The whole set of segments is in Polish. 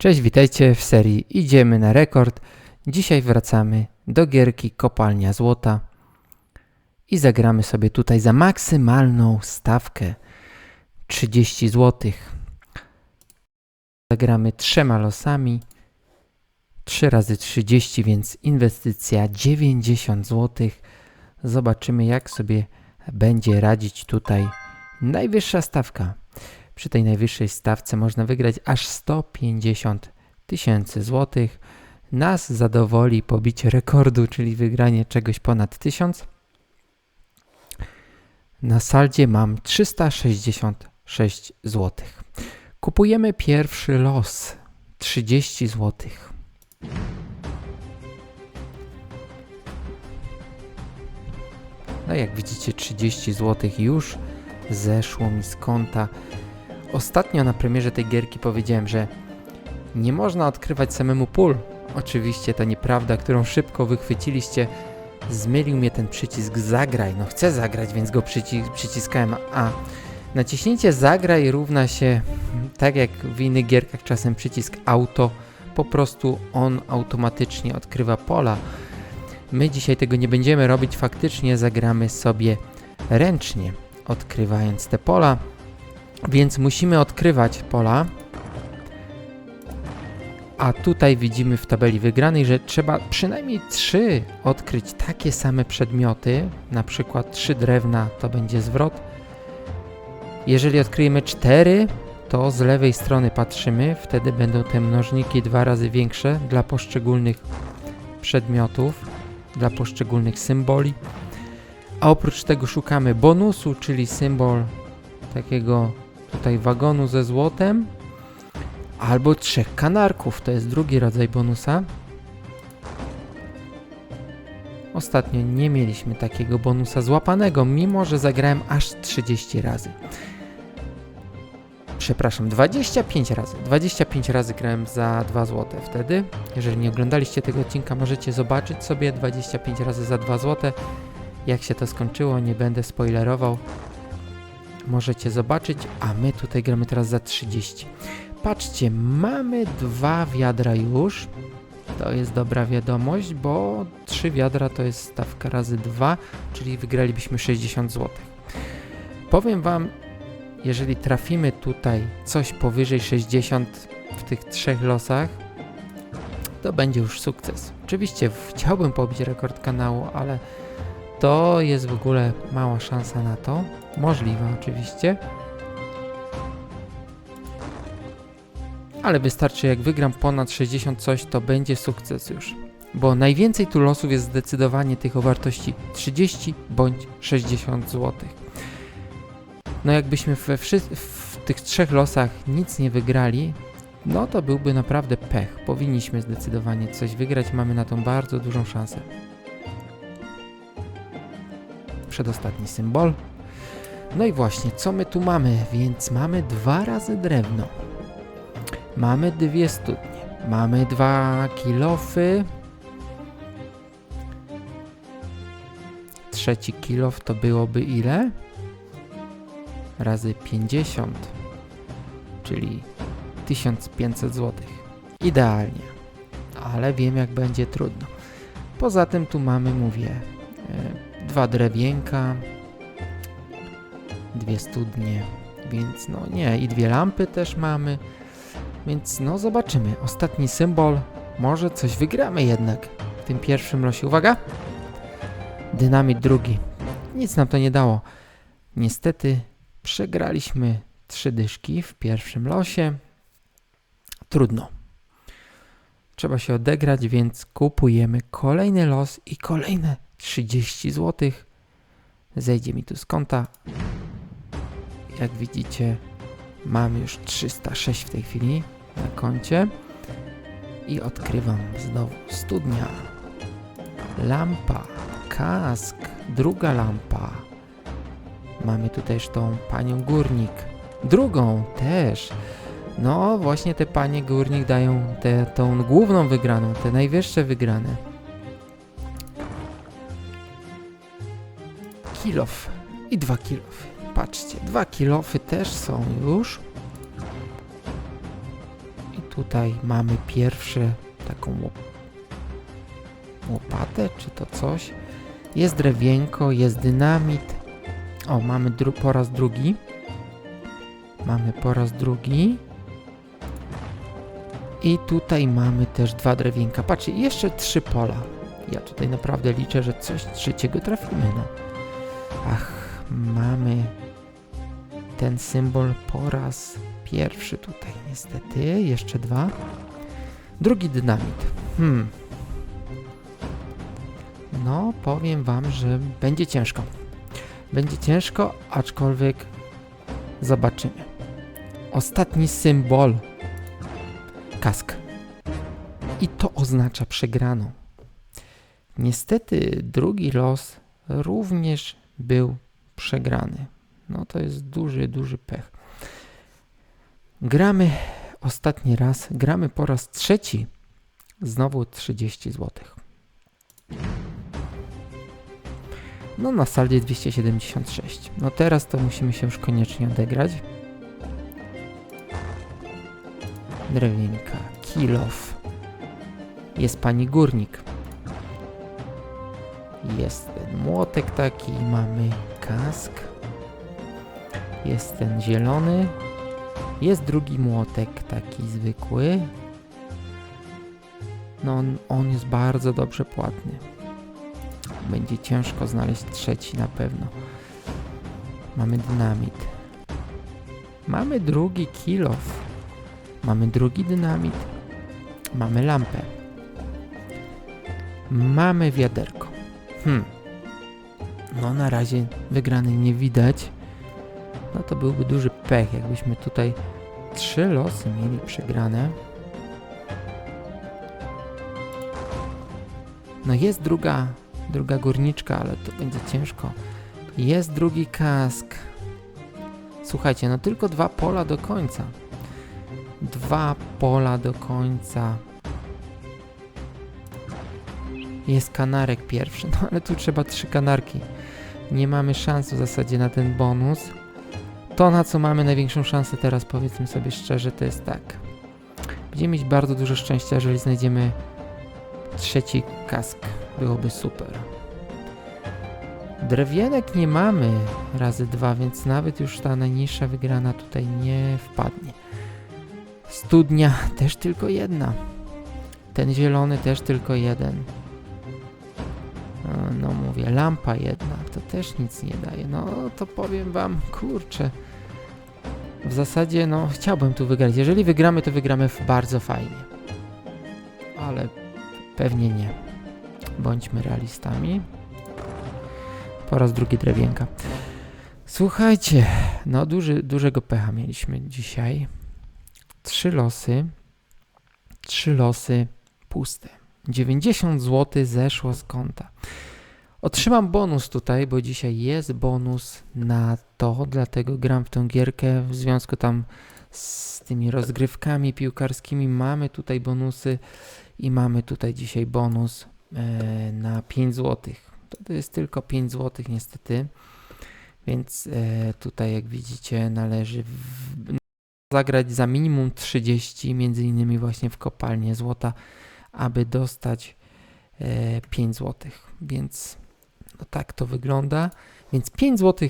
Cześć, witajcie w serii Idziemy na rekord. Dzisiaj wracamy do gierki Kopalnia Złota i zagramy sobie tutaj za maksymalną stawkę 30 zł. Zagramy trzema losami 3 razy 30, więc inwestycja 90 zł. Zobaczymy jak sobie będzie radzić tutaj najwyższa stawka. Przy tej najwyższej stawce można wygrać aż 150 tysięcy złotych. Nas zadowoli pobicie rekordu, czyli wygranie czegoś ponad 1000. Na saldzie mam 366 złotych. Kupujemy pierwszy los 30 złotych. No jak widzicie 30 złotych już zeszło mi z konta. Ostatnio na premierze tej gierki powiedziałem, że nie można odkrywać samemu pól. Oczywiście to nieprawda, którą szybko wychwyciliście. Zmylił mnie ten przycisk zagraj. No chcę zagrać, więc go przyci przyciskałem. A naciśnięcie zagraj równa się, tak jak w innych gierkach czasem przycisk auto, po prostu on automatycznie odkrywa pola. My dzisiaj tego nie będziemy robić, faktycznie zagramy sobie ręcznie, odkrywając te pola. Więc musimy odkrywać pola. A tutaj widzimy w tabeli wygranej, że trzeba przynajmniej trzy odkryć takie same przedmioty, na przykład trzy drewna to będzie zwrot. Jeżeli odkryjemy cztery, to z lewej strony patrzymy, wtedy będą te mnożniki dwa razy większe dla poszczególnych przedmiotów, dla poszczególnych symboli. A oprócz tego szukamy bonusu, czyli symbol takiego tutaj wagonu ze złotem albo trzech kanarków, to jest drugi rodzaj bonusa. Ostatnio nie mieliśmy takiego bonusa złapanego, mimo że zagrałem aż 30 razy. Przepraszam, 25 razy. 25 razy grałem za 2 zł wtedy. Jeżeli nie oglądaliście tego odcinka, możecie zobaczyć sobie 25 razy za 2 zł. Jak się to skończyło, nie będę spoilerował możecie zobaczyć, a my tutaj gramy teraz za 30. Patrzcie, mamy dwa wiadra już. To jest dobra wiadomość, bo trzy wiadra to jest stawka razy 2, czyli wygralibyśmy 60 zł. Powiem Wam, jeżeli trafimy tutaj coś powyżej 60 w tych trzech losach, to będzie już sukces. Oczywiście chciałbym pobić rekord kanału, ale to jest w ogóle mała szansa na to. Możliwa oczywiście. Ale wystarczy jak wygram ponad 60 coś, to będzie sukces już. Bo najwięcej tu losów jest zdecydowanie tych o wartości 30 bądź 60 zł. No jakbyśmy we w tych trzech losach nic nie wygrali, no to byłby naprawdę pech. Powinniśmy zdecydowanie coś wygrać, mamy na tą bardzo dużą szansę. Przedostatni symbol. No i właśnie, co my tu mamy? Więc mamy dwa razy drewno. Mamy dwie studnie. Mamy dwa kilofy. Trzeci kilof to byłoby ile? Razy 50, czyli 1500 zł. Idealnie, ale wiem jak będzie trudno. Poza tym tu mamy, mówię, e, dwa drewienka, dwie studnie, więc no nie, i dwie lampy też mamy, więc no zobaczymy. Ostatni symbol, może coś wygramy jednak w tym pierwszym losie. Uwaga! Dynamit drugi. Nic nam to nie dało. Niestety przegraliśmy trzy dyszki w pierwszym losie. Trudno. Trzeba się odegrać, więc kupujemy kolejny los i kolejne 30 zł. Zejdzie mi tu z konta jak widzicie, mam już 306 w tej chwili na koncie. I odkrywam znowu studnia, lampa, kask, druga lampa. Mamy tutaj też tą panią górnik, drugą też. No właśnie te panie górnik dają tę tą główną wygraną, te najwyższe wygrane. Kilof i dwa kilofy. Patrzcie, dwa kilofy też są już. I Tutaj mamy pierwsze taką łop łopatę, czy to coś. Jest drewienko, jest dynamit. O, mamy po raz drugi. Mamy po raz drugi. I tutaj mamy też dwa drewienka. Patrzcie, jeszcze trzy pola. Ja tutaj naprawdę liczę, że coś trzeciego trafimy, no. Ach, mamy ten symbol po raz pierwszy tutaj, niestety. Jeszcze dwa. Drugi dynamit. Hmm. No, powiem wam, że będzie ciężko. Będzie ciężko, aczkolwiek zobaczymy. Ostatni symbol. Kask. I to oznacza przegraną. Niestety drugi los również był przegrany. No to jest duży, duży pech. Gramy ostatni raz, gramy po raz trzeci. Znowu 30 zł. No na saldzie 276. No teraz to musimy się już koniecznie odegrać. Drewienka, kilof. Jest pani górnik. Jest ten młotek taki, mamy kask. Jest ten zielony. Jest drugi młotek taki zwykły. No on, on jest bardzo dobrze płatny. Będzie ciężko znaleźć trzeci na pewno. Mamy dynamit. Mamy drugi kilof. Mamy drugi dynamit. Mamy lampę. Mamy wiaderko. Hmm. No na razie wygranej nie widać. No to byłby duży pech, jakbyśmy tutaj trzy losy mieli przegrane. No jest druga, druga górniczka, ale to będzie ciężko. Jest drugi kask. Słuchajcie, no tylko dwa pola do końca. Dwa pola do końca. Jest kanarek pierwszy, no ale tu trzeba trzy kanarki. Nie mamy szans w zasadzie na ten bonus. To, na co mamy największą szansę teraz, powiedzmy sobie szczerze, to jest tak. Będziemy mieć bardzo dużo szczęścia, jeżeli znajdziemy trzeci kask. Byłoby super. Drewienek nie mamy razy dwa, więc nawet już ta najniższa wygrana tutaj nie wpadnie. Studnia też tylko jedna. Ten zielony też tylko jeden. E, No mówię, lampa jedna, to też nic nie daje. No to powiem wam, kurczę. W zasadzie, no chciałbym tu wygrać. Jeżeli wygramy, to wygramy bardzo fajnie. Ale pewnie nie. Bądźmy realistami. Po raz drugi drewienka. Słuchajcie, no duży, dużego pecha mieliśmy dzisiaj. Trzy losy. Trzy losy puste. 90 zł zeszło z konta. Otrzymam bonus tutaj, bo dzisiaj jest bonus na to, dlatego gram w tą gierkę. W związku tam z tymi rozgrywkami piłkarskimi mamy tutaj bonusy i mamy tutaj dzisiaj bonus e, na 5 zł. To, jest tylko 5 zł niestety, więc e, tutaj jak widzicie należy w, zagrać za minimum 30, między innymi właśnie w kopalnię złota, aby dostać e, 5 zł. Więc no tak to wygląda. Więc 5 zł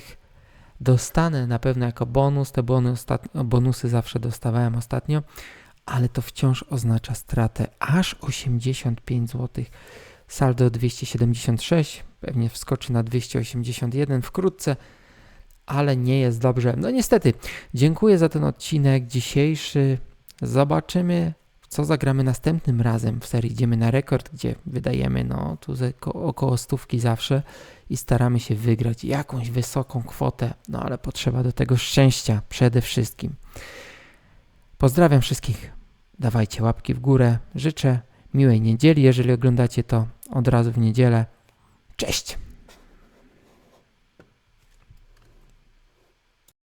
dostanę na pewno jako bonus. Te ostatnio, bonusy zawsze dostawałem ostatnio, ale to wciąż oznacza stratę aż 85 zł. Saldo 276, pewnie wskoczy na 281 wkrótce, ale nie jest dobrze. No niestety, dziękuję za ten odcinek dzisiejszy. Zobaczymy, co zagramy następnym razem w serii. Idziemy na rekord, gdzie wydajemy no tu około stówki zawsze i staramy się wygrać jakąś wysoką kwotę, no ale potrzeba do tego szczęścia przede wszystkim. Pozdrawiam wszystkich. Dawajcie łapki w górę. Życzę miłej niedzieli, jeżeli oglądacie to od razu w niedzielę. Cześć!